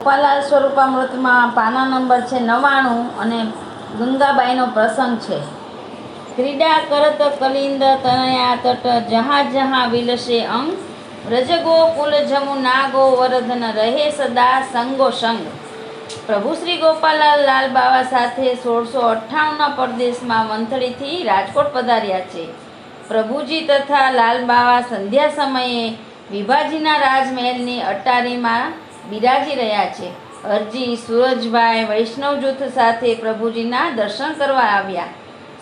ગોપાલાલ સ્વરૂપામૃતમાં પાના નંબર છે નવ્વાણું અને ગંગાબાઈનો પ્રસંગ છે. ક્રીડા કરત કલિંદ તનયા તટ જહા જહા વિલસે અંગ. વ્રજગો કુલ જમુના ગોવર્ધન રહે સદા સંગો સંગ. પ્રભુ શ્રી ગોપાલાલ લાલ બાવા સાથે સોળસો અઠ્ઠાણુંના પરદેશમાં વંથળીથી રાજકોટ પધાર્યા છે. પ્રભુજી તથા લાલ બાવા સંધ્યા સમયે વિભાજીના રાજમહેલની અટારીમાં બિરાજી રહ્યા છે. હરજી સુરજભાઈ વૈષ્ણવ જૂથ સાથે પ્રભુજીના દર્શન કરવા આવ્યા.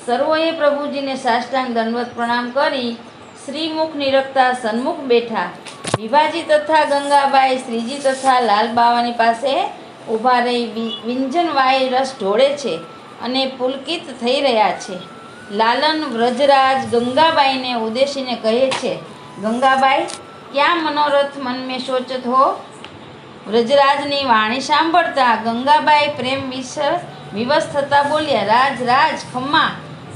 સર્વોએ પ્રભુજીને સાષ્ટાંગ દંડવત પ્રણામ કરી શ્રીમુખ નિરખતા સન્મુખ બેઠા. વિભાજી તથા ગંગાબાઈ, શ્રીજી તથા લાલબાવાની પાસે ઊભા રહી વિ- વિંજન વાય રસ ઢોળે છે અને પુલકિત થઈ રહ્યા છે. લાલન વ્રજરાજ ગંગાબાઈને ઉદ્દેશીને કહે છે, ગંગાબાઈ, ક્યાં મનોરથ મન મેં સોચત હો? વ્રજરાજની વાણી સાંભળતા ગંગાબાઈ પ્રેમ વિશ વિવશ થતા બોલ્યા, રાજ રાજ, ખમ્મા,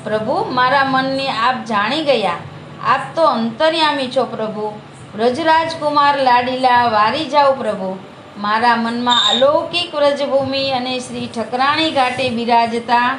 પ્રભુ, મારા મનને આપ જાણી ગયા. આપ તો અંતર્યામી છો પ્રભુ. વ્રજરાજકુમાર લાડીલા, વારી જાઓ પ્રભુ. મારા મનમાં અલૌકિક વ્રજભૂમિ અને શ્રી ઠકરાણી ઘાટે બિરાજતા.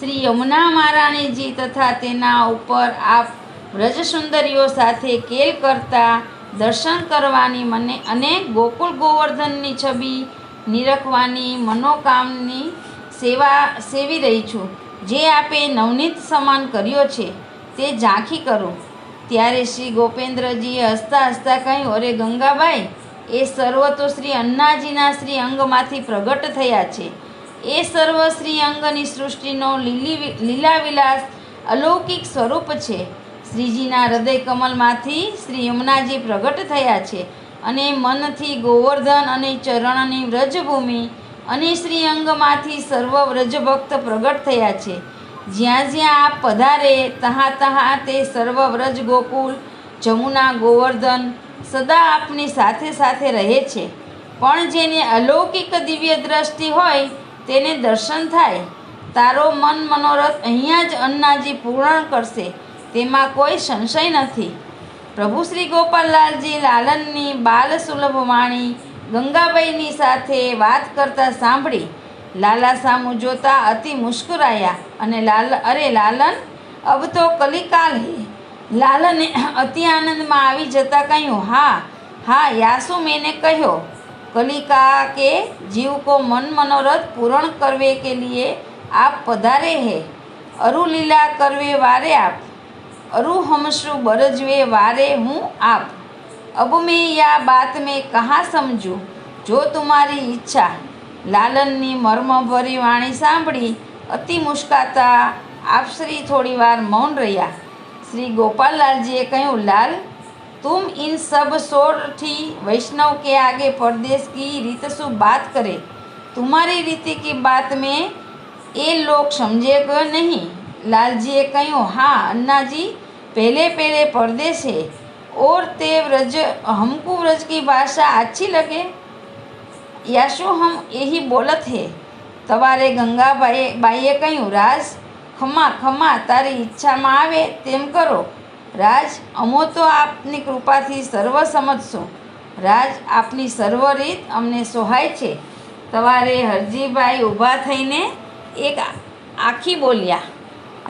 શ્રી યમુના મહારાણીજી તથા તેના ઉપર આપ વ્રજ સુંદરીઓ સાથે કેલ કરતા. દર્શન કરવાની મને અને ગોકુળ ગોવર્ધનની છબી નિરખવાની મનોકામની સેવા સેવી રહી છું. જે આપે નવનીત સમાન કર્યો છે તે ઝાંખી કરો. ત્યારે શ્રી ગોપેન્દ્રજીએ હસતા હસતા કહ્યું, અરે ગંગાબાઈ, એ સર્વ તો શ્રી અન્નાજીના શ્રી અંગમાંથી પ્રગટ થયા છે. એ સર્વ શ્રી અંગની સૃષ્ટિનો લીલી લીલા વિલાસ અલૌકિક સ્વરૂપ છે. શ્રીજીના હૃદય કમલમાંથી શ્રી યમુનાજી પ્રગટ થયા છે અને મનથી ગોવર્ધન અને ચરણની વ્રજભૂમિ અને શ્રી અંગમાંથી સર્વ વ્રજભક્ત પ્રગટ થયા છે. જ્યાં જ્યાં આપ પધારે, તહા તહા તે સર્વ વ્રજ ગોકુલ, જમુના ગોવર્ધન સદા આપની સાથે સાથે રહે છે. પણ જેને અલૌકિક દિવ્ય દ્રષ્ટિ હોય, તેને દર્શન થાય. તારો મન મનોરથ અહીંયા જ અન્નાજી પૂર્ણ કરશે. તેમાં કોઈ સંશય નથી. પ્રભુ શ્રી ગોપાલલાલજી લાલનની બાલસુલભ વાણી ગંગાબાઈની સાથે વાત કરતા સાંભળી લાલા સામુ જોતા અતિ મુસ્કુરાયા અને લાલ, અરે લાલન, અબ તો કલિકાલ હે. લાલને અતિ આનંદમાં આવી જતાં કહ્યું, હા હા, યાસુ મેને કહ્યો, કલિકા કે જીવ કો મન મનોરથ પૂરણ કરવે કે લીએ આપ પધારે હે. અરુલીલા કરવે વારે આપ. आप अरु हमसु बरजवे वारे हूँ आप अब मैं या बात में कहाँ समझूं જો તમારી ઈચ્છા લાલનની મર્મભરી વાણી સાંભળી અતિ મુસ્કાતા આપશ્રી થોડી વાર મૌન રહ્યા શ્રી ગોપાલલાલજીએ કહ્યું લાલ तुम इन सब सोठी वैष्णव के आगे परदेश की रीत सु बात करे तुम्हारी रीति की बात में ये लोग समझेगा नहीं लालजीए કહ્યું हाँ अन्ना जी पहले पहले परदेश है और ते व्रज हमको व्रज की भाषा अच्छी लगे या શું હમ यही बोलत है તમારે ગંગાબાઈએ બાઈએ કહ્યું રાજ ખમા ખમા તારી ઈચ્છામાં આવે તેમ કરો રાજ અમો તો આપની કૃપાથી સર્વ સમજશું રાજ આપની સર્વ રીત અમને સોહાય છે તમારે હરજીભાઈ ઊભા થઈને એક આખી બોલ્યા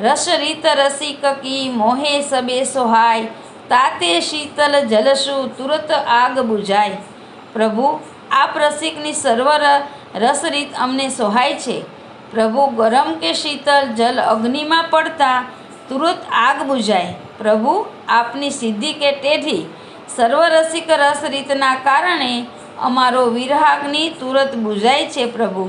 રસ રીત રસિક કી મોહે સબે સોહાય, તાતે શીતલ જલસુ તુરત આગ બુઝાય પ્રભુ, આપ રસિકની સર્વર રસ રસરીત અમને સોહાય છે. પ્રભુ, ગરમ કે શીતલ જલ અગ્નિમાં પડતા તુરત આગ બુઝાય પ્રભુ, આપની સિદ્ધિ કે ટેઢી સર્વરસિક રસ રીતના કારણે અમારો વિરહાગ્નિ તુરત બુઝાય છે પ્રભુ.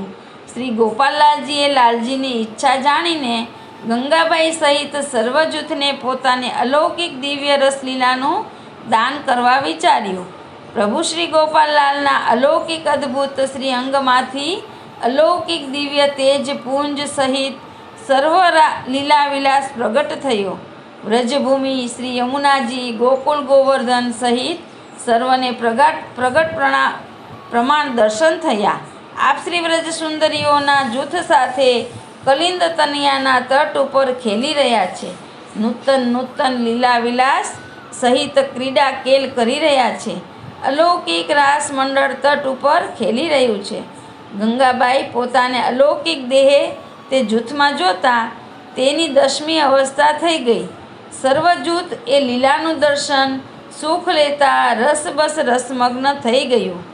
શ્રી ગોપાલલાલજીએ લાલજીની ઈચ્છા જાણીને ગંગાબાઈ સહિત સર્વ જૂથને પોતાને અલૌકિક દિવ્ય રસલીલાનું દાન કરવા વિચાર્યું. પ્રભુ શ્રી ગોપાલલાલના અલૌકિક અદ્ભુત શ્રી અંગમાંથી અલૌકિક દિવ્ય તેજ પુંજ સહિત સર્વ લીલાવિલાસ લીલા વિલાસ પ્રગટ થયો. વ્રજભૂમિ શ્રી યમુનાજી ગોકુળ ગોવર્ધન સહિત સર્વને પ્રગટ પ્રગટ પ્રણા, પ્રમાણ દર્શન થયા. આપ શ્રી વ્રજ સુંદરીઓના જૂથ સાથે કલિંદ તનિયાના તટ ઉપર ખેલી રહ્યા છે. નૂતન નૂતન લીલા વિલાસ સહિત ક્રીડા કેલ કરી રહ્યા છે. અલૌકિક રાસ મંડળ તટ ઉપર ખેલી રહ્યું છે. ગંગાબાઈ પોતાને અલૌકિક દેહે તે જૂથમાં જોતા તેની દસમી અવસ્થા થઈ ગઈ. સર્વજૂથ એ લીલાનું દર્શન, સુખ લેતા રસબસ રસમગ્ન થઈ ગયું.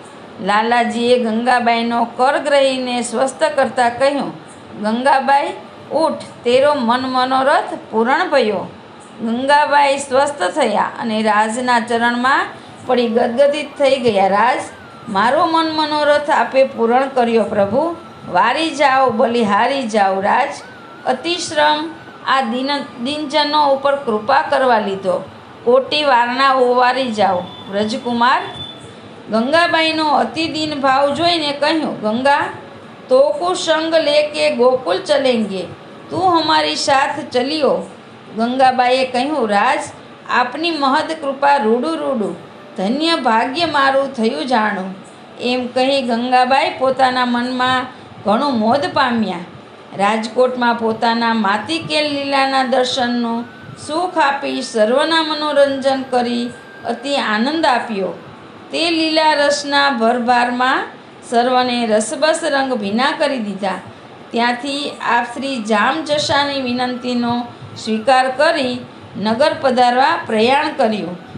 લાલાજીએ ગંગાબાઈનો કર ગ્રહીને સ્વસ્થ કરતા કહ્યું ગંગાબાઈ ઉઠ તેરો મન મનોરથ પૂરણ ભયો. ગંગાબાઈ સ્વસ્થ થયા અને રાજના ચરણમાં પડી ગદગદિત થઈ ગયા. રાજ, મારો મન મનોરથ આપે પૂરણ કર્યો પ્રભુ. વારી જાઓ, બલિહારી જાઓ. રાજ, અતિશ્રમ આ દિન દિનજનો ઉપર કૃપા કરવા લીધો. કોટી વારણા ઓવારી જાઓ. વ્રજકુમાર ગંગાબાઈનો અતિ દિન ભાવ જોઈને કહ્યું, ગંગા કો સંગ લેકે ગોકુલ ચલેંગે તું હમારી સાથ ચલિયો ગંગાબાઈએ કહ્યું રાજ આપની મહદ કૃપા રૂડું રૂડું ધન્ય ભાગ્ય મારું થયું જાણું એમ કહી ગંગાબાઈ પોતાના મનમાં ઘણું મોદ પામ્યા રાજકોટમાં પોતાના માતિકેલ લીલાના દર્શનનું સુખ આપી સર્વના મનોરંજન કરી અતિ આનંદ આપ્યો તે લીલા રસના ભરભારમાં સર્વને રસબસ રંગ ભીના કરી દીધા. ત્યાંથી આપ શ્રી જામ વિનંતીનો સ્વીકાર કરી નગર પધારવા પ્રયાણ કર્યું.